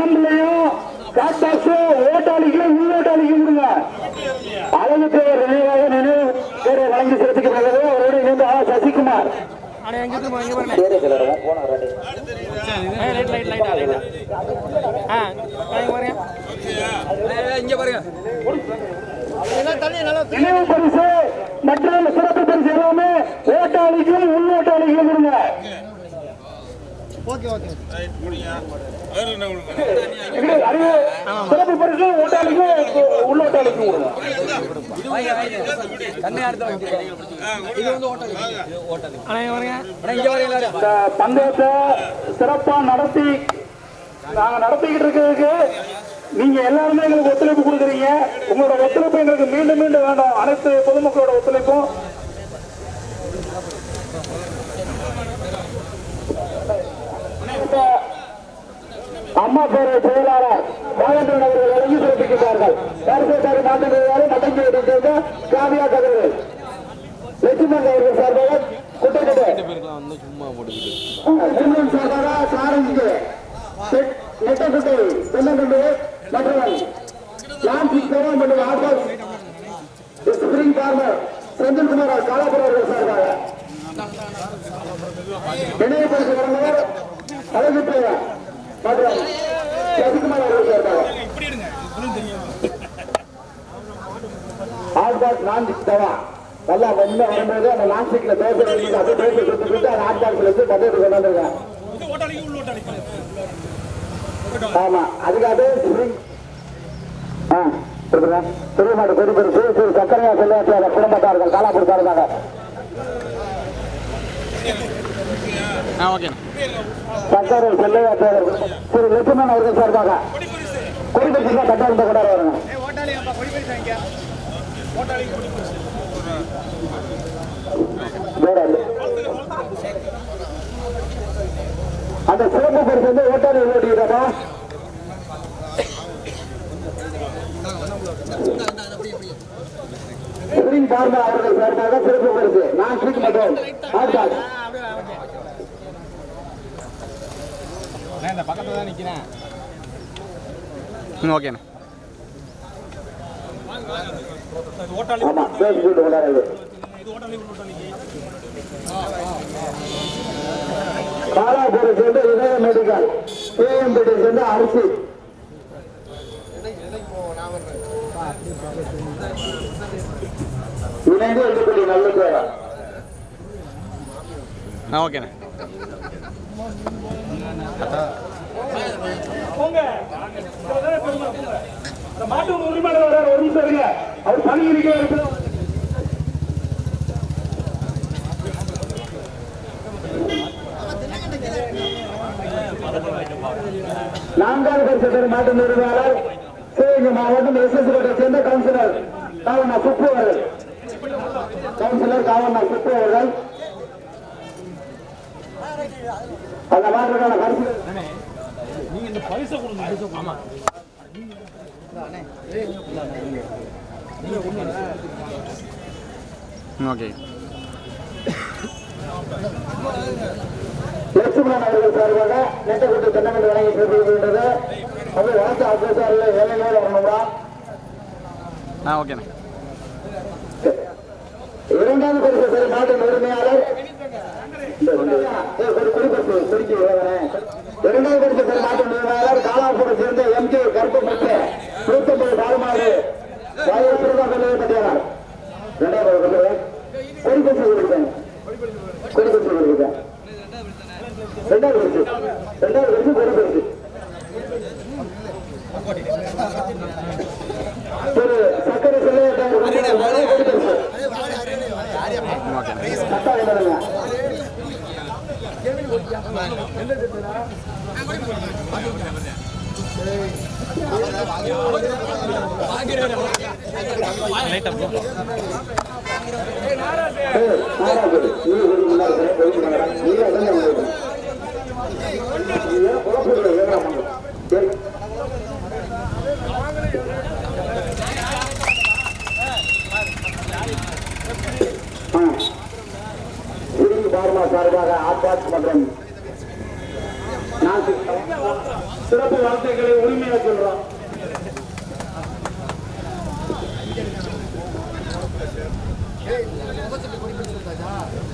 ஆம்பளையும் காட்டாசும் ஓட்டாளிகளும் உள்ளோட்டாளிகளும் கொடுங்க. அழகு பெயர் நினைவாக நினைவு பேரை வழங்கி சிறப்பிக்கப்படுகிறது அவரோடு இணைந்து ஆ சசிகுமார். நினைவு பரிசு மற்றும் சிறப்பு பரிசு எல்லாமே ஓட்டாளிக்கும் உள்ளோட்டாளிக்கும் கொடுங்க. ஓகே அறிவு சிறப்பு பரிசு ஓட்டாளிக்கும் உள்ளோட்டாளிக்கும் கொடுங்க இந்த பந்தயத்தை சிறப்பா நடத்தி நாங்க நடத்திக்கிட்டு இருக்கிறதுக்கு நீங்க எல்லாருமே எங்களுக்கு ஒத்துழைப்பு கொடுக்குறீங்க உங்களோட ஒத்துழைப்பு எங்களுக்கு மீண்டும் மீண்டும் வேண்டாம் அனைத்து பொதுமக்களோட ஒத்துழைப்பும் அம்மா செயலாளர் ராஜேந்திரன் அவர்கள் வழங்கி சிறப்பிக்கின்றார்கள் கருப்பேட்டாரி மாற்றங்களை மட்டஞ்சி சேர்ந்த காவியா கதிர்கள். லட்சுமணன் அவர்கள் சார்பாக குட்டக்கட்டை சிம்மன் சார்பாக சாரஞ்சிக்கு நெட்டக்குட்டை தென்னங்குண்டு மற்றும் ஆகாஷ் ஸ்பிரிங் பார்மர் செந்தில்குமார் காலாபுரம் அவர்கள் சார்பாக. நினைவுபடுத்தி வழங்குவர் அழகு மற்றும் ஆட்பாட் நான்கு தவா நல்லா வெளில வரும்போது அந்த லாஸ்டிக்ல பேச வேண்டியது அப்படியே அந்த ஆட்பாட்ல இருந்து பதவிக்கு கொண்டாந்துருக்கேன் ஆமா அதுக்காக ஆ திருமாடு பெரிய பெரிய சிறு சிறு சக்கரையா செல்வாச்சியார குடும்பத்தார்கள் காலாப்படுத்தாருக்காங்க ஆ ஓகே சக்கரை செல்லையாச்சியார் திரு லட்சுமணன் அவர்கள் சார்பாக. கொடிபரிசு கட்டாயம் கொண்டாட வருங்க. அந்த சிறப்பு பரிசு வந்து ஓட்டாளி ஓட்டிக்கிறப்பா ஸ்பிரிங் பார்மா அவர்கள் சார்பாக சிறப்பு பரிசு. நான் ஸ்வீட் மற்றும் நான் இந்த பக்கத்துல தான் நிக்கிறேன். ஓகேண்ணா ஆமா பேசி போட்டு கொண்டாடுறது காலாபுரை சேர்ந்து இதய மெடிக்கல். ஏஎம்பேட்டை சேர்ந்து அரிசி இணைந்து எடுக்கக்கூடிய நல்ல ஓகேண்ணா இந்த மாட்டு உரிமையாளர் வர்றாரு, ஒரு நிமிஷம் இருங்க. அவர் பணி இருக்க. நான்காவது பரிசு மாட்டு உரிமையாளர் சிவகங்கை மாவட்டம் எஸ் கோட்டை சேர்ந்த கவுன்சிலர் காவண்ணா சுப்பு அவர்கள். கவுன்சிலர் காவண்ணா சுப்பு அவர்கள். அந்த மாட்டுக்கான பரிசு ஓகே. லட்சுமணன் அவர்கள் சார்பாக நெட்டக்குட்டி தென்னமல்லி வழங்கி சிறப்பிக்கின்றது அது வளர்த்து அப்சரில் ஏழை வரணும்டா ஆ ஓகேண்ணா. இரண்டாவது பரிசு சரி நாட்டின் உரிமையாளர் இரண்டாவது பரிசு சரி நாட்டின் உரிமையாளர் சேர்ந்த எம் கே கருப்பமுத்து நூத்தம்பது பாலமாடு பட்டியலார் இரண்டாவது கொள்ளையை கொடி பரிசு கொடுத்தேன் ரெண்டாவது பரிசு ரெண்டாவது பரிசு கொடி பரிசு சார்பாக ஆபாத் மற்றும் நாசிக் சிறப்பு வார்த்தைகளை உரிமையாக சொல்றோம்